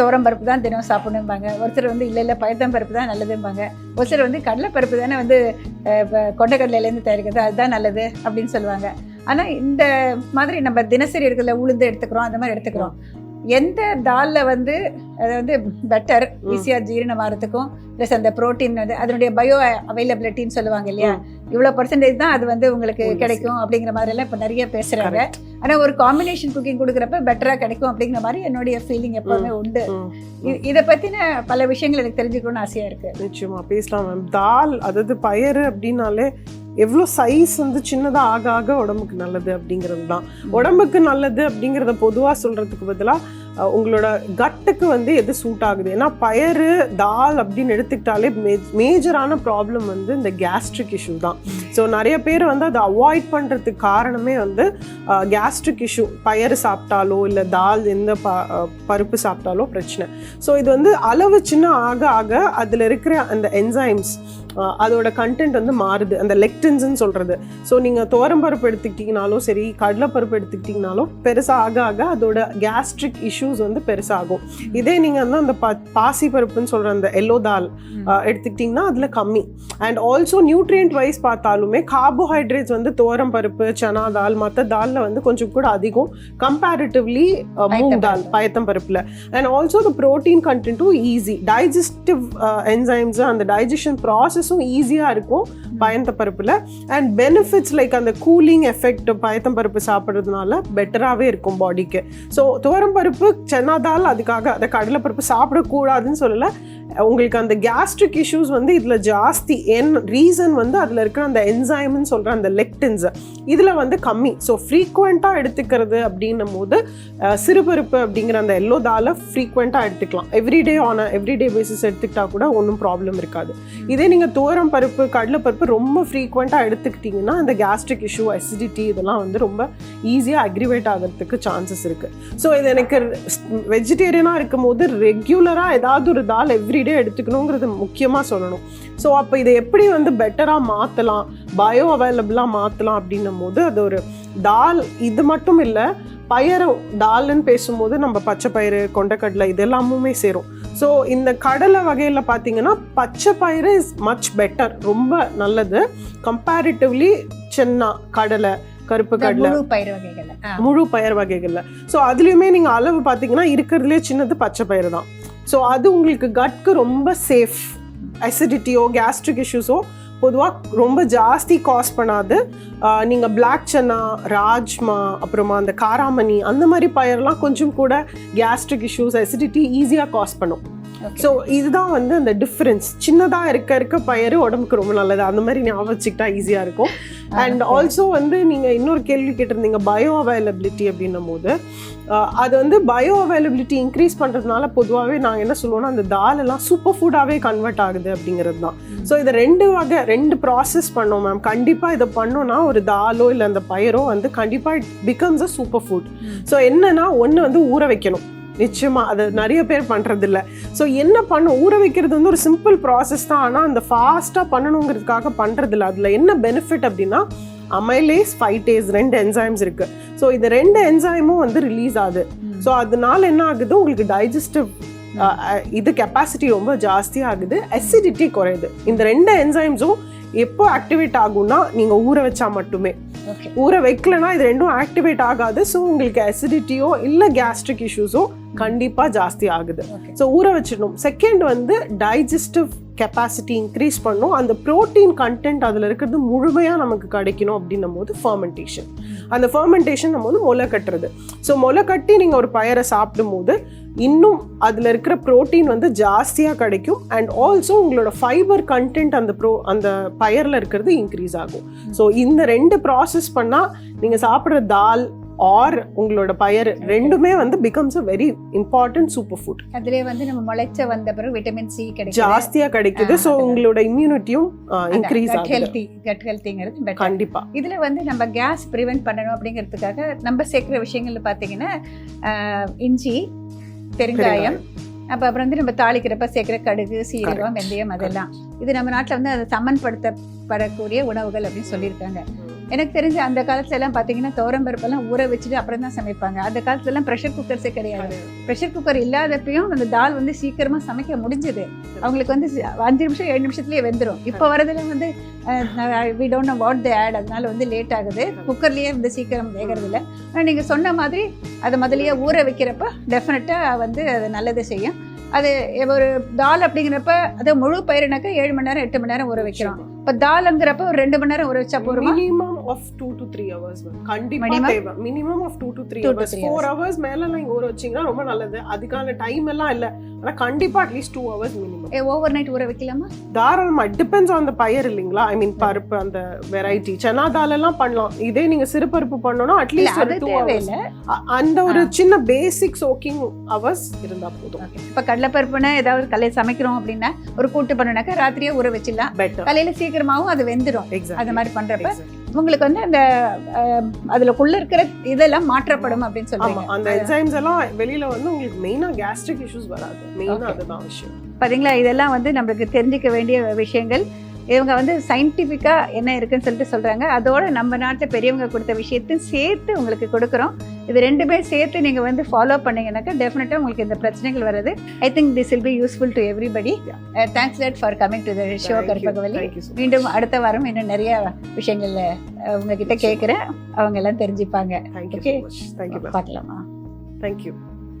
துவரம் பருப்பு தான் தினம் சாப்பிடணும்பாங்க. ஒருத்தர் வந்து இல்லை இல்லை பயத்தம் பருப்பு தான் நல்லதும்பாங்க. ஒருத்தர் வந்து கடலைப்பருப்பு தானே வந்து அஹ், கொண்டைக்கடலையிலேருந்து தயாரிக்கிறது அதுதான் நல்லது. அப்படின்னு சொல்லுவாங்க. ஆனால் இந்த மாதிரி நம்ம தினசரி இருக்கிற உளுந்து எடுத்துக்கிறோம் அந்த மாதிரி எடுத்துக்கிறோம். எந்த தாலில் வந்து அது வந்து பெட்டர் ஈஸியாக ஜீரணமாகறதுக்கும் ப்ளஸ் அந்த ப்ரோட்டீன் வந்து அதனுடைய பயோ அவைலபிலிட்டின்னு சொல்லுவாங்க இல்லையா? இவ்வளோ பர்சன்டேஜ் தான் அது வந்து உங்களுக்கு கிடைக்கும் அப்படிங்கிற மாதிரிலாம் இப்போ நிறைய பேசுகிறாங்க ஆனால் ஒரு காம்பினேஷன் குக்கிங் கொடுக்குறப்ப பெட்டராக கிடைக்கும் அப்படிங்கிற மாதிரி என்னுடைய ஃபீலிங் எப்போவுமே உண்டு. இதை பற்றின பல விஷயங்கள் எனக்கு தெரிஞ்சுக்கணும்னு ஆசையாக இருக்குது நிச்சயமா பேசலாம் மேம் தால் அதாவது பயறு அப்படின்னாலே எவ்வளோ சைஸ் வந்து சின்னதாக ஆக ஆக உடம்புக்கு நல்லது அப்படிங்கிறது தான். உடம்புக்கு நல்லது அப்படிங்கிறத பொதுவாக சொல்கிறதுக்கு பதிலாக உங்களோட கட்டுக்கு வந்து எது சூட் ஆகுது? ஏன்னா பயறு தால் அப்படின்னு எடுத்துக்கிட்டாலே மேஜரான ப்ராப்ளம் வந்து இந்த கேஸ்ட்ரிக் இஷ்யூ தான். ஸோ நிறைய பேர் வந்து அதை அவாய்ட் பண்ணுறதுக்கு காரணமே வந்து கேஸ்ட்ரிக் இஷ்யூ பயறு சாப்பிட்டாலோ இல்லை தால் எந்த ப பருப்பு சாப்பிட்டாலோ பிரச்சனை. ஸோ இது வந்து அளவு சின்ன ஆக ஆக அதில் இருக்கிற அந்த என்சைம்ஸ் அதோட கண்டென்ட் வந்து மாறுது. அந்த லெக்டின்ஸ்ன்னு சொல்கிறது ஸோ நீங்கள் பருப்பு எடுத்துக்கிட்டிங்கனாலும் சரி கடலைப்பருப்பு எடுத்துக்கிட்டிங்கனாலும் பெருசாக ஆக ஆக அதோட கேஸ்ட்ரிக் இஷ்யூ இஷ்யூஸ் வந்து பெருசாகும். இதே நீங்கள் வந்து அந்த ப பாசி பருப்புன்னு சொல்கிற அந்த எல்லோ தால் எடுத்துக்கிட்டிங்கன்னா அதில் கம்மி. அண்ட் ஆல்சோ நியூட்ரியன்ட் வைஸ் பார்த்தாலுமே கார்போஹைட்ரேட்ஸ் வந்து துவரம் பருப்பு சனா தால் மற்ற தாலில் வந்து கொஞ்சம் கூட அதிகம். கம்பேரிட்டிவ்லி மூங் தால் பயத்தம் பருப்பில். அண்ட் ஆல்சோ த ப்ரோட்டீன் கண்டென்ட்டும் ஈஸி டைஜஸ்டிவ் என்சைம்ஸ் அந்த டைஜஷன் ப்ராசஸும் ஈஸியாக இருக்கும் பயந்த பருப்பில். அண்ட் பெனிஃபிட்ஸ் லைக் அந்த கூலிங் எஃபெக்ட் பயத்தம் பருப்பு சாப்பிட்றதுனால பெட்டராகவே இருக்கும் பாடிக்கு ஸோ துவரம் பருப்பு சென்னா தால் அதுக்காக அந்த கடலைப்பருப்பு சாப்பிடக்கூடாதுன்னு சொல்லலை. உங்களுக்கு அந்த கேஸ்ட்ரிக் இஷ்யூஸ் வந்து இதில் ஜாஸ்தி. என் ரீசன் வந்து அதில் இருக்கிற அந்த என்சைம்னு சொல்கிற அந்த லெக்டின்ஸ் இதில் வந்து கம்மி. ஸோ ஃப்ரீக்குவெண்ட்டாக எடுத்துக்கிறது அப்படின்னும் போது சிறுபருப்பு அப்படிங்கிற அந்த எல்லோ தாலை ஃப்ரீக்குவெண்ட்டாக எடுத்துக்கலாம். எவ்ரிடே ஆன் எவ்ரிடே பேசிஸ் எடுத்துக்கிட்டால் கூட ஒன்றும் ப்ராப்ளம் இருக்காது. இதே நீங்கள் துவரம் பருப்பு கடலைப்பருப்பு ரொம்ப ஃப்ரீக்குவெண்ட்டாக எடுத்துக்கிட்டிங்கன்னா அந்த கேஸ்ட்ரிக் இஷ்யூ அசிடிட்டி இதெல்லாம் வந்து ரொம்ப ஈஸியாக அக்ரிவேட் ஆகிறதுக்கு சான்சஸ் இருக்குது ஸோ இது எனக்கு வெஜிடேரியனாக இருக்கும் போது ரெகுலராக ஏதாவது ஒரு தால் எவ்ரி எவ்ரிடே எடுத்துக்கணுங்கிறது முக்கியமாக சொல்லணும். ஸோ அப்போ இதை எப்படி வந்து பெட்டராக மாற்றலாம் பயோ அவைலபிளாக மாற்றலாம் அப்படின்னும் போது அது ஒரு தால் இது மட்டும் இல்லை பயறு தால்னு பேசும்போது நம்ம பச்சை பயிறு கொண்டைக்கடலை இது எல்லாமுமே சேரும். ஸோ இந்த கடலை வகையில் பார்த்தீங்கன்னா பச்சை பயிறு இஸ் மச் பெட்டர் ரொம்ப நல்லது. கம்பேரிட்டிவ்லி சென்னா கடலை கருப்பு கடலை முழு பயிர் வகைகள். முழு பயிர் வகைகள்ல. ஸோ அதுலேயுமே நீங்கள் அளவு பார்த்தீங்கன்னா இருக்கிறதுலே சின்னது பச்சை பயிறு தான். ஸோ அது உங்களுக்கு கட்க்கு ரொம்ப சேஃப் அசிடிட்டியோ கேஸ்ட்ரிக் இஷ்யூஸோ பொதுவாக ரொம்ப ஜாஸ்தி காஸ் பண்ணாது. நீங்கள் பிளாக் சன்னா ராஜ்மா அப்புறமா அந்த காராமணி அந்த மாதிரி பயிரெலாம் கொஞ்சம் கூட கேஸ்ட்ரிக் இஷ்யூஸ் அசிடிட்டி ஈஸியாக காஸ் பண்ணும். ஸோ இதுதான் வந்து அந்த டிஃப்ரென்ஸ் சின்னதாக இருக்க இருக்க பயிர் உடம்புக்கு ரொம்ப நல்லது. அந்த மாதிரி ஞாபகம் வச்சுக்கிட்டா ஈஸியாக இருக்கும். அண்ட் ஆல்சோ வந்து நீங்கள் இன்னொரு கேள்வி கேட்டிருந்தீங்க பயோ அவைலபிலிட்டி அப்படின்னும் போது அது வந்து பயோ அவைலபிலிட்டி இன்க்ரீஸ் பண்ணுறதுனால பொதுவாகவே நாங்கள் என்ன சொல்லுவோம்னா அந்த தால் எல்லாம் சூப்பர் ஃபுட்டாகவே கன்வெர்ட் ஆகுது அப்படிங்கிறது தான் ஸோ இதை ரெண்டு வகை ரெண்டு ப்ராசஸ் பண்ணோம் மேம் கண்டிப்பாக இதை பண்ணோம்னா ஒரு தாலோ இல்லை அந்த பயிரோ வந்து கண்டிப்பாக it becomes a super food so என்னன்னா ஒன்று வந்து ஊற வைக்கணும். நிச்சயமா அது நிறைய பேர் பண்றது இல்ல ஸோ என்ன பண்ணும் ஊற வைக்கிறது வந்து ஒரு சிம்பிள் ப்ராசஸ் தான். ஆனால் அந்த ஃபாஸ்ட்டாக பண்ணணுங்கிறதுக்காக பண்றது இல்ல அதில் என்ன பெனிஃபிட் அப்படின்னா அமைலேஸ் ஃபைட்டேஸ் ரெண்டு என்சைம்ஸ் இருக்கு. ஸோ இந்த ரெண்டு என்சைமும் வந்து ரிலீஸ் ஆகுது. ஸோ அதனால என்ன ஆகுது? உங்களுக்கு டைஜஸ்டிவ் இது கெப்பாசிட்டி ரொம்ப ஜாஸ்தி ஆகுது. அசிடிட்டி குறையுது. இந்த ரெண்டு என்சைம்ஸும் எப்போ ஆக்டிவேட் ஆகும்னா நீங்கள் ஊற வச்சா மட்டுமே. ஊற வைக்கலனா இது ரெண்டும் ஆக்டிவேட் ஆகாது. ஸோ உங்களுக்கு அசிடிட்டியோ இல்லை கேஸ்ட்ரிக் இஷ்யூஸோ கண்டிப்பாக ஜாஸ்தி ஆகுது. ஸோ ஊற வச்சிடணும். செகண்ட் வந்து டைஜஸ்டிவ் கெப்பாசிட்டி இன்க்ரீஸ் பண்ணும். அந்த ப்ரோட்டீன் கண்டென்ட் அதில் இருக்கிறது முழுமையாக நமக்கு கிடைக்கணும் அப்படின்னும் போது ஃபர்மெண்டேஷன் அந்த ஃபர்மெண்டேஷன் நம்ம வந்து முளை கட்டுறது. ஸோ முளை கட்டி நீங்கள் ஒரு பயரை சாப்பிடும்போது இன்னும் அதில் இருக்கிற ப்ரோட்டீன் வந்து ஜாஸ்தியாக கிடைக்கும். அண்ட் ஆல்சோ உங்களோட ஃபைபர் கண்டென்ட் அந்த ப்ரோ அந்த பயரில் இருக்கிறது இன்க்ரீஸ் ஆகும். ஸோ இந்த ரெண்டு ப்ராசஸ் பண்ணால் நீங்கள் சாப்பிட்ற தால் ஆர் உங்களோட பயர் ரெண்டுமே வந்து becomes a very important super food அதுலயே வந்து நம்ம முளைச்ச வந்த பிறகு விட்டமின் சி கிடைக்கும் ஜாஸ்தியா கிடைக்குது. ஸோ. உங்களோட இம்யூனிட்டியும் இன்க்ரீஸ் ஆகுது. ஹெல்த்தி கட் ஹெல்த்திங்கிறது கண்டிப்பா. இதுல வந்து நம்ம கேஸ் ப்ரிவென்ட் பண்ணணும் அப்படிங்கிறதுக்காக நம்ம சேர்க்கிற விஷயங்கள்ல பாத்தீங்கன்னா ஆஹ், இஞ்சி பெருங்காயம் அப்ப அப்புறம் வந்து நம்ம தாளிக்கிறப்ப சேர்க்கிற கடுகு சீரகம் வெந்தயம் அதெல்லாம். இது நம்ம நாட்டுல வந்து அது சமன்படுத்தப்படக்கூடிய உணவுகள் அப்படின்னு சொல்லியிருக்காங்க. எனக்கு தெரிஞ்ச அந்த காலத்துல எல்லாம் பார்த்தீங்கன்னா துவரம் பருப்பெல்லாம் ஊற வச்சுட்டு அப்புறம் தான் சமைப்பாங்க. அந்த காலத்துல எல்லாம் ப்ரெஷர் குக்கர்ஸே கிடையாது. ப்ரெஷர் குக்கர் இல்லாதப்பையும் அந்த தால் வந்து சீக்கிரமா சமைக்க முடிஞ்சது. அவங்களுக்கு வந்து அஞ்சு நிமிஷம் ஏழு நிமிஷத்துலயே வெந்துடும் இப்போ வரதுல வந்து we don't know what the odd அதனால வந்து லேட் ஆகுது. குக்கர்லயே வந்து சீக்கிரம் வேகிறது இல்லை ஆனால் நீங்க சொன்ன மாதிரி அதை முதல்லயே ஊற வைக்கிறப்ப டெஃபினட்டாக வந்து அது நல்லது செய்யும். அது ஒரு தால் அப்படிங்கிறப்ப அது முழு பயிரினாக்கா ஏழு மணி நேரம் எட்டு மணி நேரம் ஊற வைக்கிறோம். இப்போ தாலுங்கிறப்ப ஒரு ரெண்டு மணி நேரம் ஊற வச்சா போருமா minimum of two to three hours கண்டிப்பா? தேவை. Minimum of two to three hours four hours மேல நீங்க ஊற வச்சீங்கன்னா ரொம்ப நல்லது. அதுக்கான டைம் எல்லாம் இல்ல. ஆனா கண்டிப்பா at least two hours minimum overnight ஊற வைக்கலாமா? தாராளமா டிபெண்ட்ஸ் ஆன் த பயிர் இல்லைங்களா? ஐ மீன் பருப்பு அந்த வெரைட்டி சனா தால் எல்லாம் பண்ணலாம். இதே நீங்க சிறுபருப்பு பண்ணணும்னா இல்ல அட்லீஸ்ட் ஒரு டூ ஹவர்ஸ் அந்த ஒரு சின்ன பேசிக் சோக்கிங் ஹவர்ஸ் இருந்தா போதும். இப்போ கடலைப்பருப்புனா ஏதாவது காலையில் சமைக்கிறோம் அப்படின்னா ஒரு கூட்டு பண்ணுனாக்கா ராத்திரியே ஊற வச்சிடலாம். காலையில சீக்கிரமாவும் அது வெந்துடும் அது மாதிரி பண்றப்ப உங்களுக்கு வந்து அந்த அதுலக்குள்ள இருக்கிற இதெல்லாம் மாற்றப்படும் அப்படின்னு சொல்றீங்க. அந்த என்சைம்ஸ் எல்லாம் வெளியில வந்து உங்களுக்கு மெயினா கேஸ்ட்ரிக் இஷ்யூஸ் வராது. மெயினா. அதுதான் விஷயம். பாத்தீங்களா? இதெல்லாம் வந்து நம்மளுக்கு தெரிஞ்சுக்க வேண்டிய விஷயங்கள். இவங்க வந்து சயின்டிஃபிக்கா என்ன இருக்குன்னு சொல்லிட்டு சொல்றாங்க. அதோட நம்ம நாட்டு பெரியவங்க கொடுத்த விஷயத்தையும் சேர்த்து உங்களுக்கு கொடுக்குறோம். இது ரெண்டுமே சேர்த்து நீங்க வந்து ஃபாலோ பண்ணீங்கன்னாக்கா டெஃபினட்டா உங்களுக்கு இந்த பிரச்சனைகள் வராது I think this will be useful to everybody thanks late for coming to the show so மீண்டும் அடுத்த வாரம் இன்னும் நிறைய விஷயங்கள்ல அஹ், உங்ககிட்ட கேட்குறேன் அவங்க எல்லாம் தெரிஞ்சுப்பாங்க. மேம் பார்க்கலாமா? தேங்க்யூ